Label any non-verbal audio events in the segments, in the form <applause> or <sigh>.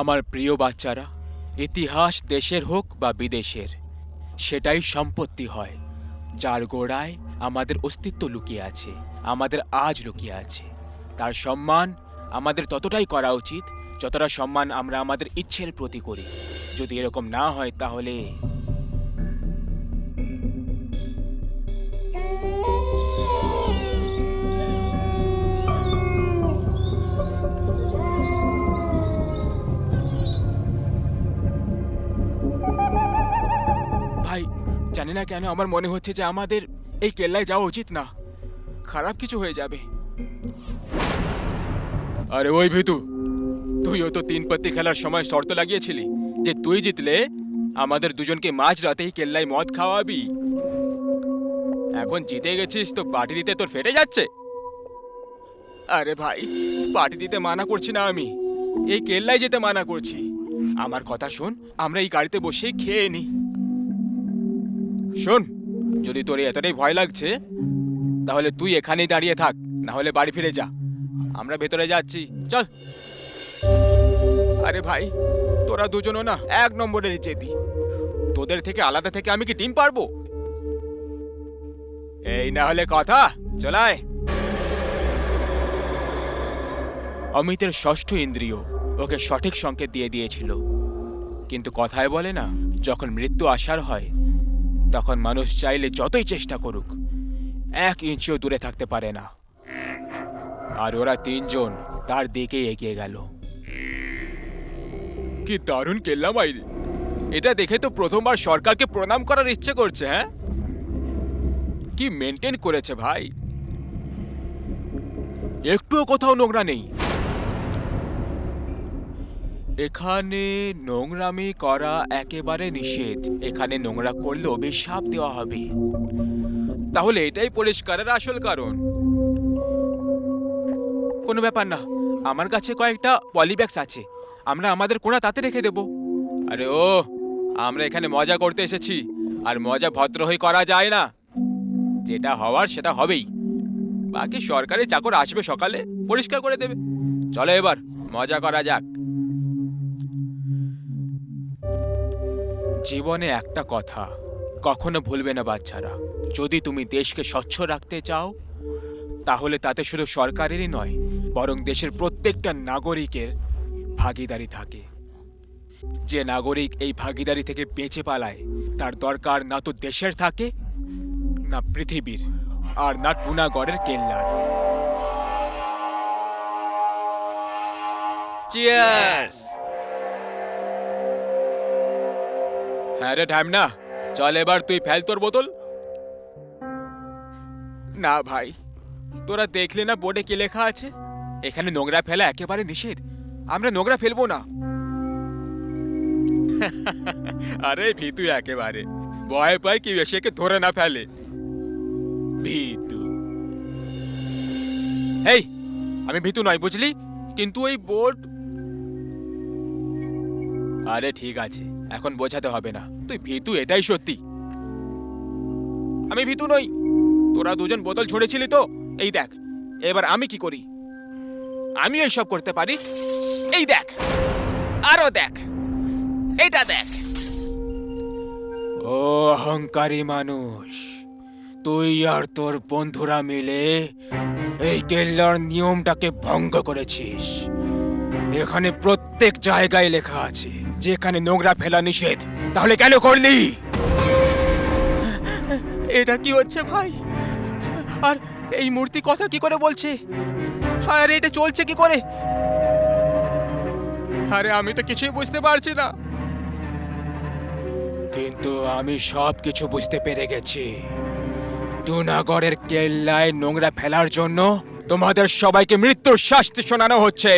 আমার প্রিয় বাচ্চারা, ইতিহাস দেশের হোক বা বিদেশের, সেটাই সম্পত্তি হয়, যার গোড়ায় আমাদের অস্তিত্ব লুকিয়ে আছে, আমাদের আজ লুকিয়ে আছে। তার সম্মান আমাদের ততটাই করা উচিত, যতটা সম্মান আমরা আমাদের ইচ্ছের প্রতি করি। যদি এরকম না হয় তাহলে না কেন আমার মনে হচ্ছে যে আমাদের এই কেল্লায় যাওয়া উচিত না। খারাপ কিছু হয়ে যাবে। আরে ওই ভিতু, তুইও তো তিন পাত্তি খেলার সময় শর্ত লাগিয়েছিলি যে তুই জিতলে আমাদের দুজনকে মাঝ রাতেই কেল্লায় মদ খাওয়াবি। এখন জিতে গেছিস তো পার্টি দিতে তোর ফেটে যাচ্ছে। আরে ভাই পার্টি দিতে মানা করছি না আমি। এই কেল্লায় যেতে মানা করছি। আমার কথা শোন, আমরা এই গাড়িতে বসেই খেয়ে নিই শোন, যদি তোর এতটাই ভয় লাগছে, তাহলে তুই এখানেই দাঁড়িয়ে থাক, না হলে বাড়ি ফিরে যা। আমরা ভেতরে যাচ্ছি। চল। আরে ভাই, তোরা দুজনও না এক নম্বরের চেতি তোদের থেকে আলাদা থেকে আমি কি ডিম পারব? এই না হলে কথা চলায় অমিতের ষষ্ঠ ইন্দ্রিয় ওকে সঠিক সংকেত দিয়ে দিয়েছিল। কিন্তু কথায় বলে না, যখন মৃত্যু আসার হয় তখন মানুষ চাইলে যতই চেষ্টা করুক, এক ইঞ্চিও দূরে থাকতে পারে না। আর ওরা তিনজন তার দিকে এগিয়ে গেল। কি দারুণ কেল্লা বাইরে এটা দেখে তো প্রথমবার সরকারকে প্রণাম করার ইচ্ছে করছে হ্যাঁ? কি মেনটেন করেছে ভাই। একটুও কোথাও নোংরা নেই। এখানে নোংরামি করা একেবারে নিষেধ। এখানে নোংরা করলে অভিশাপ দেওয়া হবে। তাহলে এটাই পরিষ্কারের আসল কারণ। কোনো ব্যাপার না। আমার কাছে কয়েকটা পলিব্যাগস আছে। আমরা আমাদের কোণা তাতে রেখে দেব। আরে ও, আমরা এখানে মজা করতে এসেছি। আর মজা ভদ্র হয়ে করা যায় না। যেটা হওয়ার সেটা হবেই। বাকি সরকারি চাকর আসবে সকালে, পরিষ্কার করে দেবে। চলো এবার, মজা করা যাক। জীবনে একটা কথা, কখনো ভুলবে না বাচ্চারা। যদি তুমি দেশকে স্বচ্ছ রাখতে চাও, তাহলে তাতে শুধু সরকারেরই নয়, বরং দেশের প্রত্যেকটা নাগরিকের ভাগিদারি থাকে। যে নাগরিক এই ভাগিদারি থেকে বেঁচে পালায়, তার দরকার না তো দেশের থাকে, না পৃথিবীর, আর না টুনাগড়ের কেল্লার। চিয়ার্স হ্যাঁ রে না চল এবার তুই ফেল তোর বোতল। না ভাই, তোরা দেখলে না বোর্ডে কি লেখা আছে? এখানে নোংরা ফেলা একেবারে নিষেধ, আমরা নোংরা ফেলব না। <laughs> আরে ভিতু একেবারে, ভয় পায় কি এসেকে ধরে না ফেলে। ভিতু। এই, আমি ভিতু নয়, বুঝলি? কিন্তু ওই বোর্ড আরে ঠিক আছে। এখন বোঝাতে হবে না। তুই ভীতু, এটাই সত্যি। আমি ভীতু নই। তোরা দুজন বোতল ছড়েছিলি তো? এই দেখ, এবার আমি কি করি? আমি সব করতে পারি? এই দেখ, আরও দেখ, এইটা দেখ। ও অহংকারী মানুষ, তুই আর তোর বন্ধুরা মিলে এই কেল্লার নিয়মটাকে ভঙ্গ করেছিস। এখানে প্রত্যেক জায়গায় লেখা আছে। যেখানে নোংরা ফেলা নিষেধ তাহলে কেন করলি? এটা কি হচ্ছে ভাই? আর এই মূর্তি কথা কি করে বলছে? আরে এটা চলছে কি করে? আরে আমি তো কিছুই বুঝতে পারছি না। কিন্তু আমি সব কিছু বুঝতে পেরে গেছি। টুনাগড়ের কেল্লায় নোংরা ফেলার জন্য তোমাদের সবাইকে মৃত্যুর শাস্তি শোনানো হচ্ছে।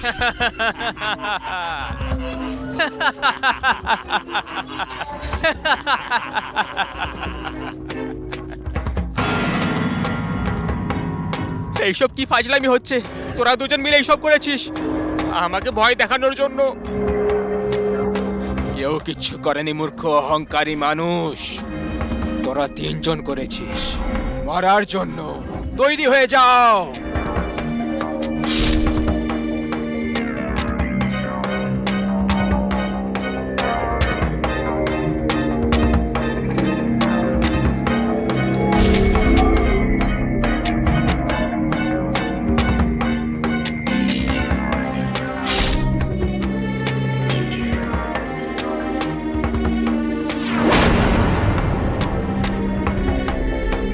<laughs> এইসব কি ফাজলামি হচ্ছে? তোরা দুজন মিলে এইসব করেছিস? আমাকে ভয় দেখানোর জন্য। কেউ কিচ্ছু করেনি, মূর্খ, অহংকারী মানুষ। তোরা তিনজন করেছিস। মরার জন্য। তৈরি হয়ে যাও।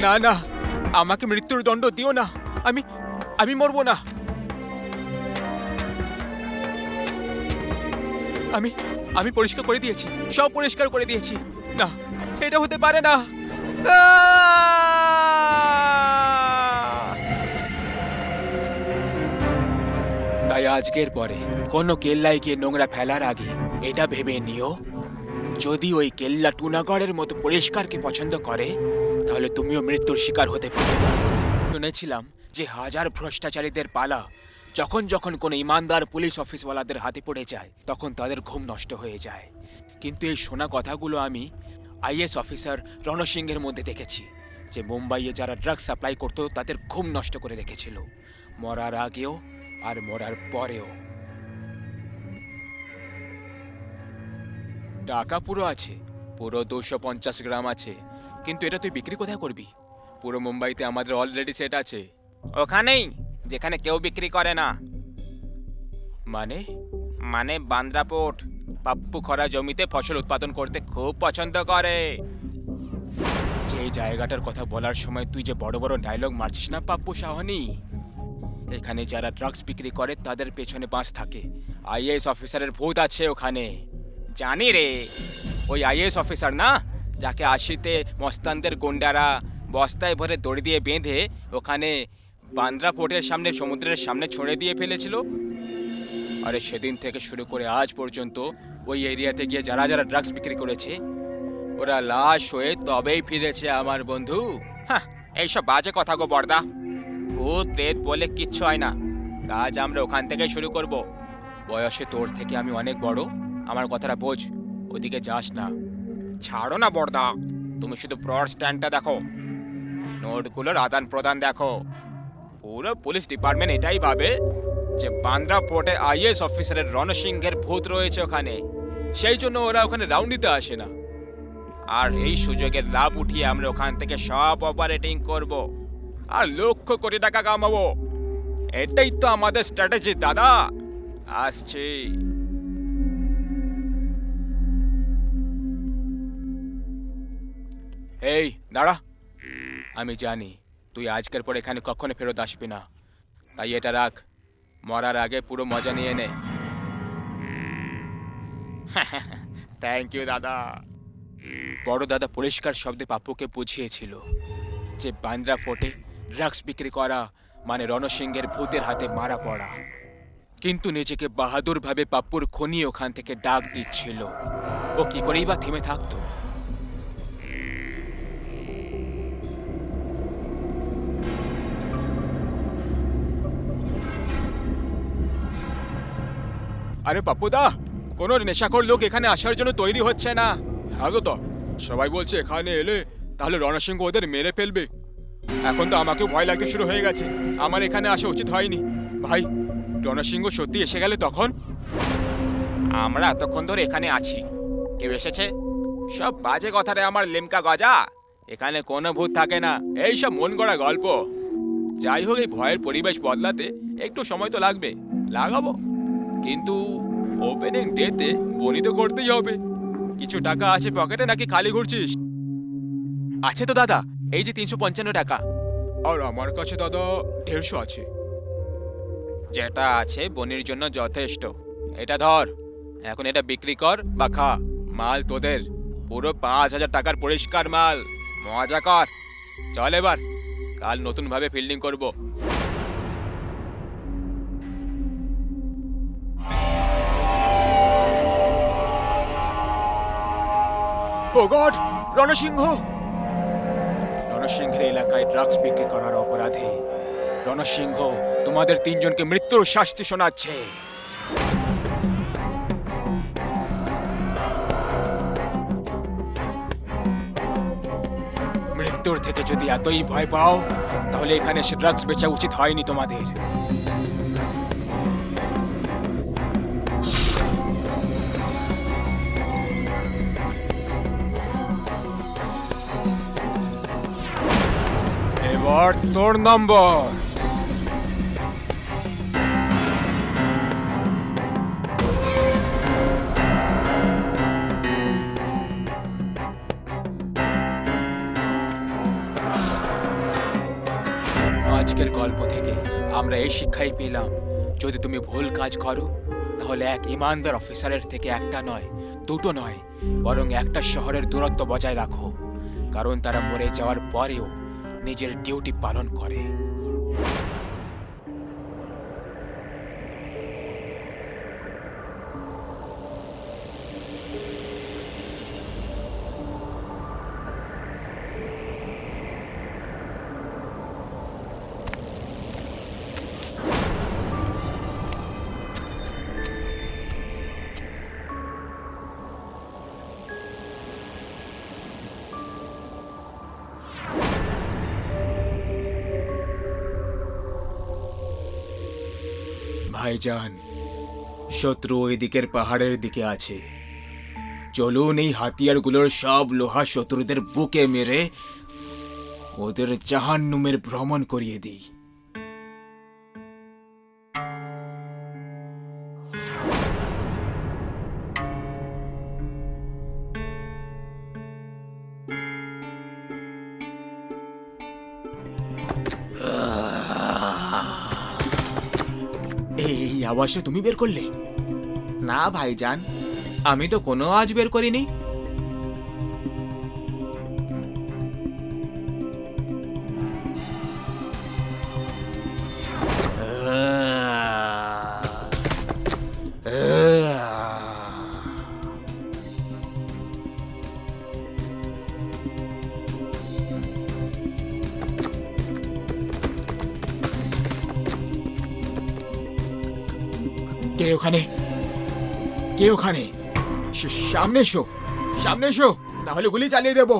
না না। আমাকে মৃত্যুর দণ্ড দিও না। আমি আমি মরবো না। আমি আমি পরিষ্কার করে দিয়েছি। সব পরিষ্কার করে দিয়েছি। না, এটা হতে পারে না। তাই আজকের পরে কোনো কেল্লায় গিয়ে নোংরা ফেলার আগে এটা ভেবে নিও। যদি ওই কেল্লা টুনাগড়ের মতো পরিষ্কারকে পছন্দ করে তাহলে তুমিও মৃত্যুর শিকার হতে পারো। শুনেছিলাম যে হাজার ভ্রষ্টাচারীদের পালা, যখন যখন কোনো ইমানদার পুলিশ অফিসওয়ালাদের হাতে পড়ে যায়, তখন তাদের ঘুম নষ্ট হয়ে যায়। কিন্তু এই শোনা কথাগুলো আমি আইএস অফিসার রণসিংহের মধ্যে দেখেছি, যে মুম্বাইয়ে যারা ড্রাগ সাপ্লাই করতো, তাদের ঘুম নষ্ট করে রেখেছিল, মরার আগেও আর মরার পরেও। টাকা পুরো আছে, পুরো দুশো পঞ্চাশ গ্রাম আছে। কিন্তু এটা তুই বিক্রি কোথায় করবি? পুরো মুম্বাইতে আমাদের অলরেডি সেট আছে। ওখানেই যেখানে কেউ বিক্রি করে না। মানে? মানে বান্দ্রা পোর্ট। পাপ্পু খরা জমিতে ফসল উৎপাদন করতে খুব পছন্দ করে। যে জায়গাটার কথা বলার সময় তুই যে বড় বড় ডায়লগ মারছিস না পাপ্পু সাহানি? এখানে যারা ড্রাগস বিক্রি করে তাদের পেছনে বাস থাকে। আইএএস অফিসারের ভূত আছে ওখানে। জানি রে ওই আইএএস অফিসার না? যাকে আশিতে মস্তানদের গুন্ডারা বস্তায় ভরে দড়ি দিয়ে বেঁধে ওখানে বান্দ্রা পোর্টের সামনে, সমুদ্রের সামনে ছড়ে দিয়ে ফেলেছিল। আরে সেদিন থেকে শুরু করে আজ পর্যন্ত ওই এরিয়াতে গিয়ে যারা যারা ড্রাগস বিক্রি করেছে, ওরা লাশ হয়ে তবেই ফিরেছে আমার বন্ধু। হ্যাঁ এইসব বাজে কথা গো বর্দা। ভূত, প্রেত বলে কিচ্ছু হয় না। কাজ আমরা ওখান থেকেই শুরু করব। বয়সে তোর থেকে আমি অনেক বড়। আমার কথাটা বোঝ, ওদিকে যাস না। ছাড়ো না বর্দা তুমি শুধু ব্রড স্ট্যান্ডটা দেখো। নোটগুলোর আদান প্রদান দেখো। পুরো পুলিশ ডিপার্টমেন্ট এটাই ভাবে যে বান্দ্রা পোর্টে আইএস অফিসারের রণসিংহের ভূত রয়েছে ওখানে। সেই জন্য ওরা ওখানে রাউন্ড দিতে আসে না। আর এই সুযোগের লাভ উঠিয়ে আমরা ওখান থেকে সব অপারেটিং করব। আর লক্ষ কোটি টাকা কামাবো। এটাই তো আমাদের স্ট্র্যাটেজি দাদা। আসছি। এই, দাঁড়া। আমি জানি, তুই আজকের পর এখানে কখনো ফেরত আসবি না। তাই এটা রাখ। মরার আগে পুরো মজা নিয়ে নে। <laughs> থ্যাংক ইউ দাদা। বড় দাদা পরিষ্কার শব্দে পাপ্পুকে বুঝিয়েছিল যে বান্দ্রা ফোর্টে ড্রাগস বিক্রি করা মানে রণসিংহের ভূতের হাতে মারা পড়া। কিন্তু নিজেকে বাহাদুর ভাবে পাপ্পুর খনি ওখান থেকে ডাক দিচ্ছিল। ও কি করেই বা থেমে থাকতো? আরে পাপ্পুদা, কোনো নেশাখোর লোক এখানে আসার জন্য তৈরি হচ্ছে না। হ্যাঁ তো, সবাই বলছে এখানে এলে তাহলে রণসিংহ ওদের মেরে ফেলবে। এখন তো আমাকেও ভয় লাগতে শুরু হয়ে গেছে, আমার এখানে আসা উচিত হয়নি। ভাই রণসিংহ সত্যি এসে গেলে তখন? আমরা এতক্ষণ ধরে এখানে আছি। কেউ এসেছে? সব বাজে কথারে আমার লেমকা গজা। এখানে কোনো ভূত থাকে না। এই সব মন গড়া গল্প। যাই হোক, এই ভয়ের পরিবেশ বদলাতে একটু সময় তো লাগবে। লাগাবো। কিন্তু ওপেনিং ডেতে বনি তো করতেই হবে। কিছু টাকা আছে পকেটে নাকি খালি ঘুরছিস? আছে তো দাদা, এই যে তিনশো পঞ্চান্ন টাকা। আর আমার কাছে দাদা দেড়শো আছে। যেটা আছে বনির জন্য যথেষ্ট। এটা ধর, এখন এটা বিক্রি কর বা খা, মাল তোদের। পুরো পাঁচ হাজার টাকার পরিষ্কার মাল। মজা কর। চল এবার, কাল নতুনভাবে ফিল্ডিং করব। ও গড, রণসিংহ। রণসিংহের এলাকায় ড্রাগস বিক্রি করার অপরাধে রণসিংহ তোমাদের তিনজনকে মৃত্যুর শাস্তি শোনাচ্ছে। মৃত্যুর থেকে যদি এতই ভয় পাও, তাহলে এখানে এসে ড্রাগস বেচা উচিত হয়নি তোমাদের। এবার তোর নম্বর। আজকের গল্প থেকে আমরা এই শিক্ষাই পেলাম। যদি তুমি ভুল কাজ করো, তাহলে এক ইমানদার অফিসারের থেকে একটা নয়, দুটো নয়, বরং একটা শহরের দূরত্ব বজায় রাখো। কারণ তারা মরে যাওয়ার পরেও নিজের ডিউটি পালন করে। ভাইজান শত্রু ওই দিকের পাহাড়ের দিকে আছে। চলুন এই হাতিয়ারগুলোর সব লোহা শত্রুদের বুকে মেরে ওদের জাহান্নুমের ভ্রমণ করিয়ে দিই। আওয়াজটা তুমি বের করলে? না ভাইজান। আমি তো কোনো আওয়াজ বের করিনি। ওখানে। কে ওখানে? সামনে এসো সামনে এসো তাহলে গুলি চালিয়ে দেবো।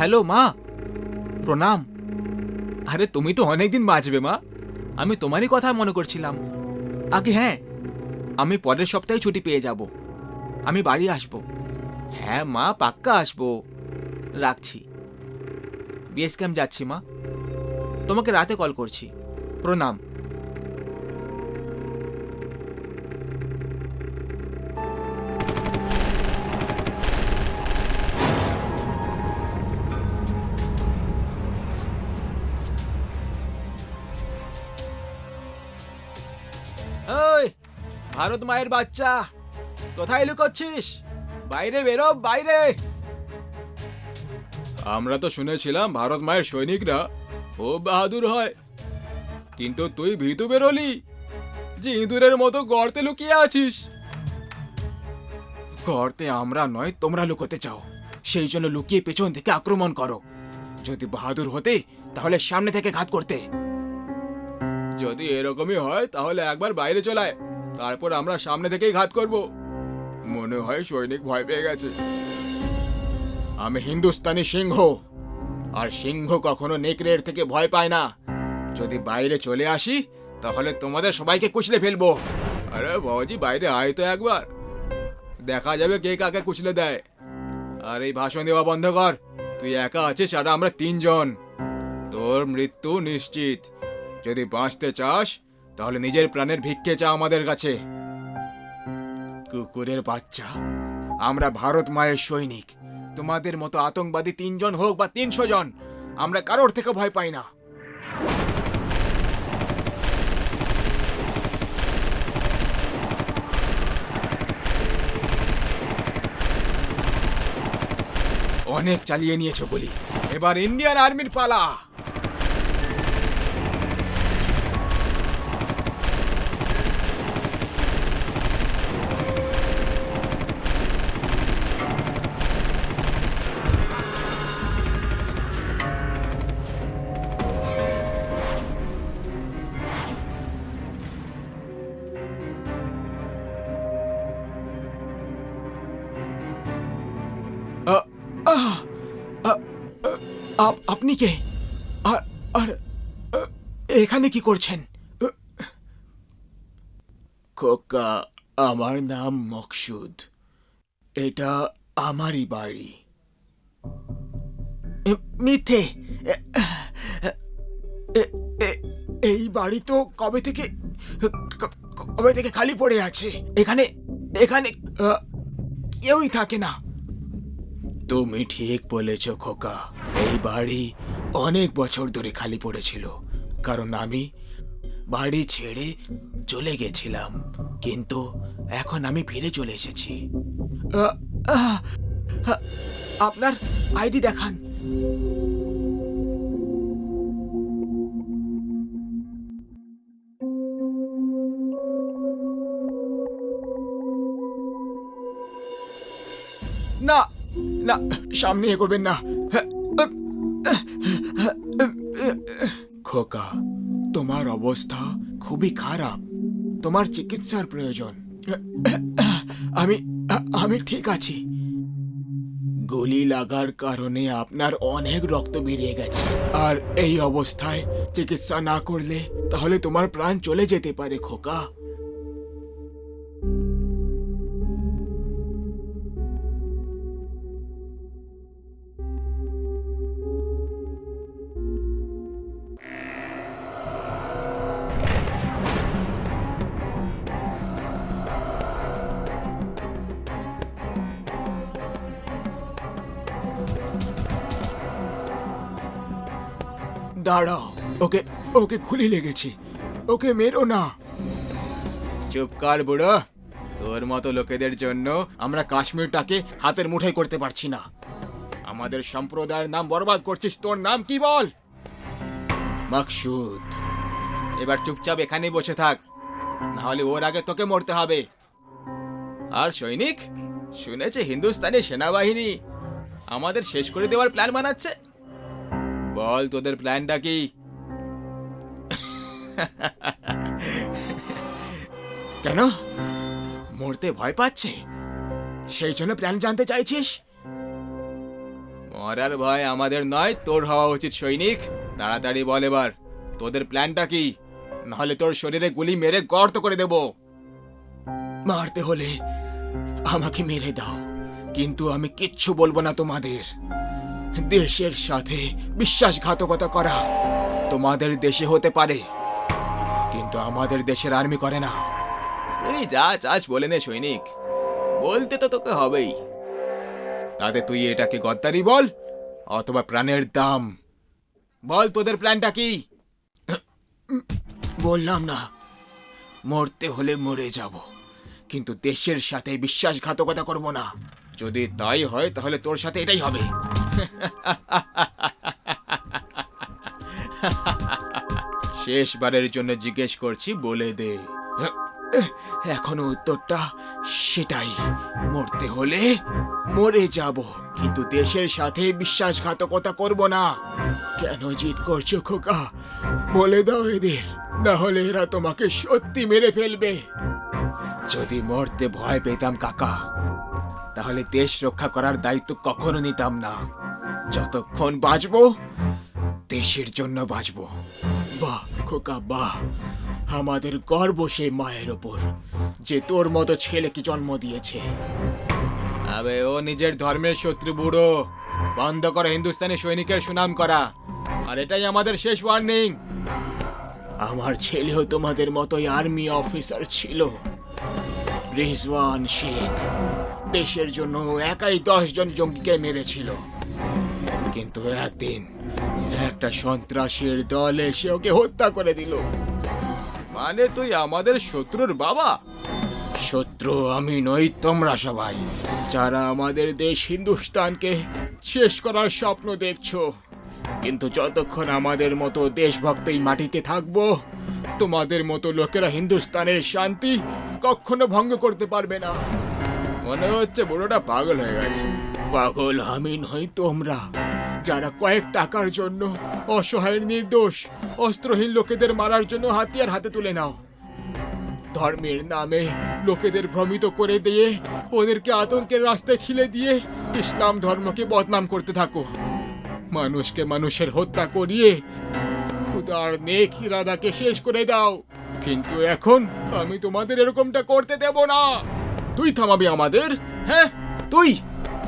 হ্যালো, মা। প্রণাম। আরে, তুমি তো অনেকদিন বাঁচবে, মা। আমি তোমারই কথা মনে করছিলাম। আগে হ্যাঁ আমি পরের সপ্তাহে ছুটি পেয়ে যাব। আমি বাড়ি আসব। হ্যাঁ মা, পাক্কা আসব। রাখছি। বিএস ক্যাম্প যাচ্ছি, মা। তোমাকে রাতে কল করছি। প্রণাম। ভারত মায়ের বাচ্চা। কোথায় লুকোচ্ছিস? বাইরে বেরো, বাইরে। আমরা তো শুনেছিলাম ভারত মায়ের সৈনিকরা খুব বাহাদুর হয়। কিন্তু তুই ভীতু বেরোলি। যে ইঁদুরের মতো গর্তে লুকিয়ে আছিস। গর্তে আমরা নয়, তোমরা লুকোতে চাও। সেই জন্য লুকিয়ে পেছন থেকে আক্রমণ করো। যদি বাহাদুর হতে, তাহলে সামনে থেকে ঘাত করতে। যদি এরকমই হয়, তাহলে একবার বাইরে চলায় তারপর আমরা সামনে থেকেই ঘাত করব। মনে হয় সৈনিক ভয় পেয়ে গেছে। আমি হিন্দুস্তানি সিংহ, আর সিংহ কখনো নেকড়ের থেকে ভয় পায় না। যদি বাইরে চলে আসি, তাহলে তোমাদের সবাইকে কুচলে ফেলব। আরে বাবাজি, বাইরে আয় তো একবার। দেখা যাবে কে কাকে কুচলে দেয়। আর এই ভাষণ দেওয়া বন্ধ কর। তুই একা আছিস, আর আমরা তিনজন। তোর মৃত্যু নিশ্চিত। যদি বাঁচতে চাস তাহলে নিজের প্রাণের ভিক্ষে চা আমাদের কাছে। কুকুরের বাচ্চা, আমরা ভারত মায়ের সৈনিক। তোমাদের মতো আতঙ্কবাদী তিনজন হোক বা তিনশো জন, আমরা কারোর থেকে ভয় পাই না। অনেক চালিয়ে নিয়েছো বলি। এবার ইন্ডিয়ান আর্মির পালা। আপনি কে? আর আর এখানে কি করছেন? খোকা আমার নাম মকসুদ। এটা আমারই বাড়ি। এ- এই বাড়ি তো কবে থেকে কবে থেকে খালি পড়ে আছে? এখানে এখানে কেউই থাকে না। তুমি ঠিক বলেছ খোকা। এই বাড়ি অনেক বছর ধরে খালি পড়েছিল। কারণ আমি বাড়ি ছেড়ে চলে গেছিলাম। কিন্তু এখন আমি ফিরে চলে এসেছি। আপনার আইডি দেখান। না না, সামনে এগোবেন না। খোকা, তোমার অবস্থা খুবই খারাপ। তোমার চিকিৎসার প্রয়োজন। আমি আমি ঠিক আছি। গুলি লাগার কারণে আপনার অনেক রক্ত বেরিয়ে গেছে। আর এই অবস্থায় চিকিৎসা না করলে তাহলে তোমার প্রাণ চলে যেতে পারে, খোকা। দাঁড়াও। ওকে ওকে খুলি লেগেছি। ওকে মেরো না। চুপ কর বুড়ো। তোর মতো লোকেদের জন্য আমরা কাশ্মীরটাকে হাতের মুঠোয় করতে পারছি না। আমাদের সম্প্রদায়ের নাম বরবাদ করছিস তোর নাম কি বল? মাকসুদ। এবার চুপচাপ এখানেই বসে থাক। না হলে ওর আগে তোকে মরতে হবে। আর সৈনিক শুনেছে হিন্দুস্তানি সেনাবাহিনী আমাদের শেষ করে দেওয়ার প্ল্যান বানাচ্ছে। বল তোদের প্ল্যানটা কি? কেন? মরতে ভয় পাচ্ছে? সেই জন্য প্ল্যান জানতে চাইছিস? মরার ভয় আমাদের নয়, তোর হওয়া উচিত সৈনিক। তাড়াতাড়ি বল এবার, তোদের প্ল্যানটা কি? নাহলে তোর শরীরে গুলি মেরে গর্ত করে দেব। মারতে হলে আমাকে মেরে দাও, কিন্তু আমি কিচ্ছু বলব না তোমাদের। দেশের সাথে বিশ্বাসঘাতকতা করা তোমাদের দেশে হতে পারে কিন্তু আমাদের দেশের আর্মি করে না। তুই যা চাস বলে নে সৈনিক। বলতে তো তোকে হবেই। তাতে তুই এটাকে গদ্দারি বল অথবা প্রাণের দাম। বল তোদের প্ল্যানটা কি? বললাম না মরতে হলে মরে যাব। কিন্তু দেশের সাথে বিশ্বাসঘাতকতা করব না। যদি তাই হয় তাহলে তোর সাথে এটাই হবে। শেষবারের জন্য জিজ্ঞেস করছি, বলে দে। এখনও উত্তরটা সেটাই। মরতে হলে মরে যাব। কিন্তু দেশের সাথে বিশ্বাসঘাতকতা করব না। কেন জিত করছ, খোকা? বলে দাও এদের। না হলে এরা তোমাকে সত্যি মেরে ফেলবে। যদি মরতে ভয় পেতাম, কাকা তাহলে দেশ রক্ষা করার দায়িত্ব কখনো নিতাম না। যতক্ষণ বাঁচবো, দেশের জন্য বাঁচবো। বাহ, খোকা, বাহ। আমাদের গর্ব সেই মায়ের ওপর, যে তোর মতো ছেলেকে জন্ম দিয়েছে। আবে, ও নিজের ধর্মের শত্রু, বুড়ো। বন্ধ করো হিন্দুস্তানি সৈনিকের সুনাম করা। আর এটাই আমাদের শেষ ওয়ার্নিং আমার ছেলেও তোমাদের মতোই আর্মি অফিসার ছিল। রিজওয়ান শেখ। দেশের জন্য একাই দশজন জঙ্গিকে মেরেছিল। কিন্তু একদিন একটা সন্ত্রাসীর দল এসে ওকে হত্যা করে দিল। মানে তুই আমাদের শত্রুর বাবা? শত্রু আমি নই তোমরা সবাই। যারা আমাদের দেশ হিন্দুস্তানকে শেষ করার স্বপ্ন দেখছ কিন্তু যতক্ষণ আমাদের মতো দেশভক্ত এই মাটিতে থাকব তোমাদের মতো লোকেরা হিন্দুস্তানের শান্তি কখনো ভঙ্গ করতে পারবে না। মনে হচ্ছে বুড়োটা পাগল হয়ে গেছে। পাগল আমি নই তোমরা। যারা কয়েক টাকার জন্য অসহায়ের নির্দোষ, অস্ত্রহীন লোকেদের মারার জন্য হাতিয়ার হাতে তুলে নাও। ধর্মের নামে লোকেদের ভ্রমিত করে দিয়ে, ওদেরকে আতঙ্কের রাস্তায় ঠেলে দিয়ে ইসলাম ধর্মকে বদনাম করতে থাকো। মানুষকে মানুষের হত্যা করিয়ে খুদার নেক ইরাদাকে শেষ করে দাও। কিন্তু এখন আমি তোমাদের এরকমটা করতে দেব না। তুই থামাবি আমাদের? হ্যাঁ? তুই!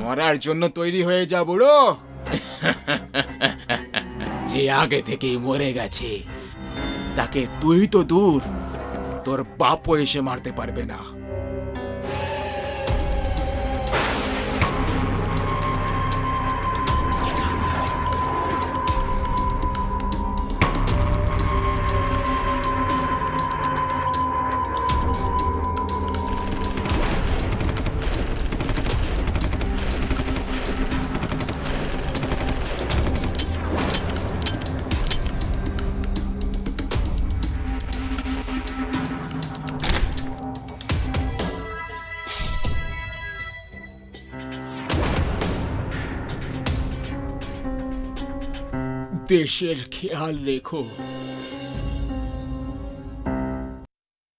মরার জন্য তৈরি হয়ে যা, বুড়ো! <laughs> যে আগে থেকেই মরে গেছে, তাকে তুই তো দূর। তোর বাপও এসে মারতে পারবে না। দেশের খেয়াল রেখো।